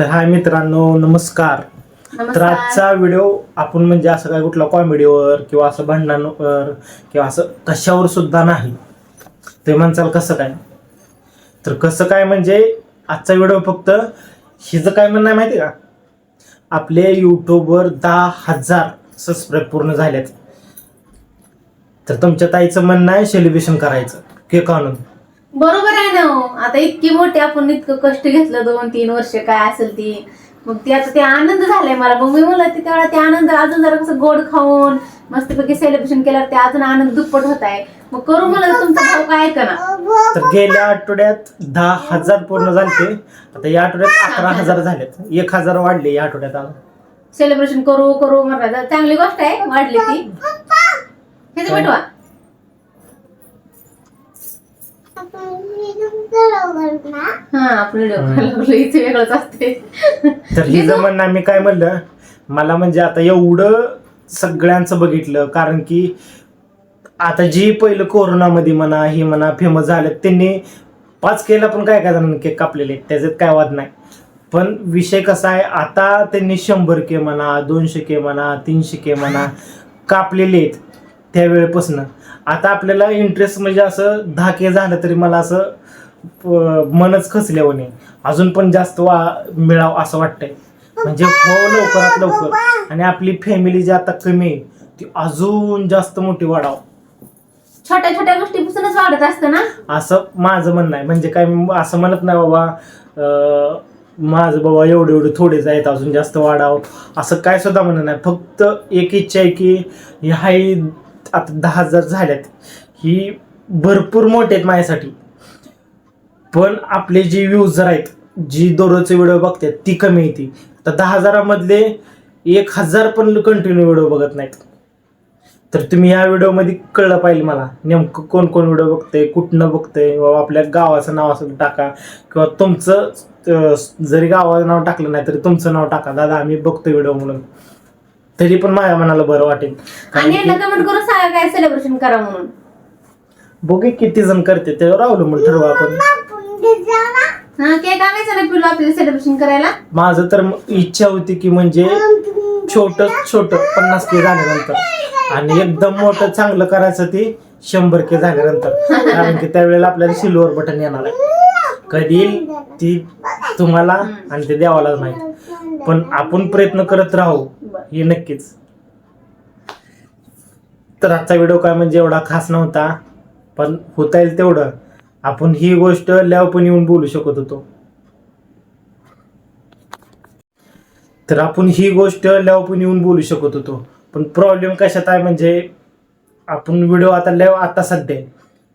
तर हाय मित्रांनो नमस्कार. तर आजचा व्हिडिओ आपण म्हणजे असं काय कुठला कॉमेडीवर किंवा असं भांडणांवर किंवा असं कशावर सुद्धा नाही. ते म्हणचाल कसं काय? तर कसं काय म्हणजे आजचा व्हिडिओ फक्त हिचं काय म्हणणं आहे माहिती का? आपले यूट्यूबवर दहा हजार सबस्क्राईब पूर्ण झालेत. तर तुमच्या ताईचं म्हणणं आहे सेलिब्रेशन करायचं. केक आणून बरोबर आहे ना हो. आता इतकी मोठी आपण इतकं कष्ट घेतलं दोन तीन वर्ष काय असेल ती. मग ते आता ते आनंद झालाय मला. मग मी म्हणलं ते तेवढा ते आनंद अजून जरा कसं गोड खाऊन मस्तपैकी सेलिब्रेशन केल्यावर ते अजून आनंद दुप्पट होत आहे. मग करू म्हणलं तर तुमचा भाऊ काय ना तर गेल्या आठवड्यात दहा हजार पूर्ण झाले आता या आठवड्यात अकरा हजार झालेत. एक हजार वाढले या आठवड्यात आता. सेलिब्रेशन करू करू म्हणलं. चांगली गोष्ट आहे वाढली ती. हे भेटवा. हा इथे वेगळंच असते. तर मी काय म्हणलं मला म्हणजे आता एवढं सगळ्यांचं बघितलं कारण की आता जी पहिलं कोरोनामध्ये म्हणा ही म्हणा फेमस झालं त्यांनी पाच केला पण काय काय जणांनी केक कापलेले आहेत, त्याच्यात काय वाद नाही. पण विषय कसा आहे आता त्यांनी शंभर के म्हणा दोनशे के म्हणा तीनशे के म्हणा कापलेले आहेत त्यावेळेपासून. आता आपल्याला इंटरेस्ट म्हणजे असं दहा के झालं तरी मला असं मनच खचल्यावर नाही. अजून पण जास्त वा मिळावं असं वाटतंय. म्हणजे हो लवकरात लवकर. आणि आपली फॅमिली जी आता कमी आहे ती अजून जास्त मोठी वाढावं. छोट्या छोट्या गोष्टीपासूनच वाढत असतं ना? असं माझं म्हणणं आहे. म्हणजे काय असं म्हणत नाही बाबा अं, माझं बाबा एवढे एवढे थोडेच आहेत अजून जास्त वाढावं. असं काय सुद्धा म्हणणं नाही. फक्त एक इच्छा आहे की ह्याही आता दहा हजार झाल्यात. ही भरपूर मोठे आहेत माझ्यासाठी. पण आपले जे व्ह्यूजर आहेत जी दररोजचे व्हिडिओ बघतात ती कमी येते तर दहा हजारामधले एक हजार पण कंटिन्यू व्हिडिओ बघत नाहीत. तर तुम्ही या व्हिडिओमध्ये कळलं पाहिजे मला नेमकं कोण कोण व्हिडिओ बघतंय कुठनं बघतंय बाबा आपल्या गावाचं नाव असेल टाका किंवा तुमचं जरी गावाचं नाव टाकलं नाही तरी तुमचं नाव टाका. दादा आम्ही बघतो व्हिडिओ म्हणून. तरी पण माझ्या मनाला बरं वाटेल. कारण आणि यांना की कमेंट करून सांगा काय सेलिब्रेशन करा म्हणून. बघू किती जण करते त्यावर अवलंबून ठरवू आपण. हा केक ना आपल्याला सेलिब्रेशन करायला? माझं तर इच्छा होती की म्हणजे छोट छोट पन्नास के झाल्यानंतर आणि एकदम मोठं चांगलं करायचं ती शंभर के झाल्यानंतर. कारण की त्यावेळेला आपल्याला सिल्वर बटन येणार आहे. कधी येईल ती तुम्हाला आणि ते देवालाच माहीत. पण आपण प्रयत्न करत राहू हे नक्कीच. तर आजचा व्हिडिओ काय म्हणजे एवढा खास नव्हता पण होता येईल तेवढं. आपण ही गोष्ट लॅव पण येऊन बोलू शकत होतो. तर आपण ही गोष्ट लॅव पण येऊन बोलू शकत होतो. पण प्रॉब्लेम कशात आहे म्हणजे आपण व्हिडिओ आता लॅव आता सध्या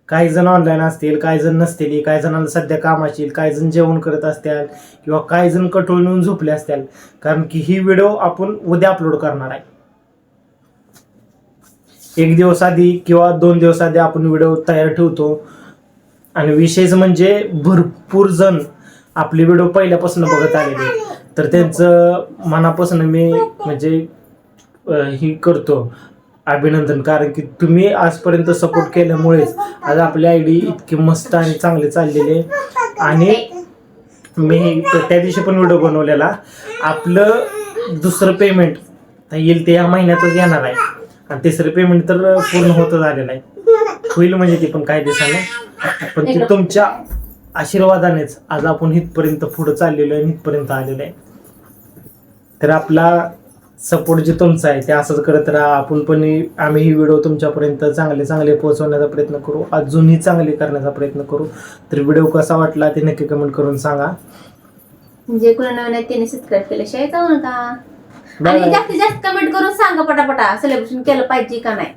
काही जण ऑनलाईन असतील काही जण नसतील काही जणांना सध्या काम असतील काही जण जेवण करत असतील किंवा काही जण कटोळून येऊन झोपले असतील. कारण की ही व्हिडिओ आपण उद्या अपलोड करणार आहे. एक दिवस आधी किंवा दोन दिवस आधी आपण व्हिडिओ तयार ठेवतो. आणि विशेष म्हणजे भरपूर जण आपले व्हिडिओ पहिल्यापासून बघत आलेले तर त्यांचं मनापासून मी म्हणजे ही करतो अभिनंदन. कारण की तुम्ही आजपर्यंत सपोर्ट केल्यामुळेच आज आपली आय डी इतकी मस्त आणि चांगले चाललेले आणि मी त्या दिवशी पण व्हिडिओ बनवलेला. आपलं दुसरं पेमेंट येईल ते या महिन्यातच येणार आहे. आणि तिसरं पेमेंट तर पूर्ण होतच आलेलं आहे. होईल म्हणजे ती पण काही दिवसानं पण ते तुमच्या आशीर्वादानेच आज आपण इथपर्यंत पुढं चाललेलो आहे इथपर्यंत आलेलो आहे. तर आपला सपोर्ट जे तुमचा आहे ते असंच करत राहा. आपण पण आम्ही ही व्हिडिओ तुमच्यापर्यंत चांगले चांगले पोहोचवण्याचा प्रयत्न करू. अजूनही चांगले करण्याचा प्रयत्न करू. तर व्हिडिओ कसा वाटला ते नक्की कमेंट करून सांगा. जे कोणी नवीन आहे त्यांनी सबस्क्राईब केल्याशिवाय जाऊ नका. आणि. जास्तीत जास्त कमेंट करून सांगा पटापटा. सेलिब्रेशन केलं पाहिजे का नाही?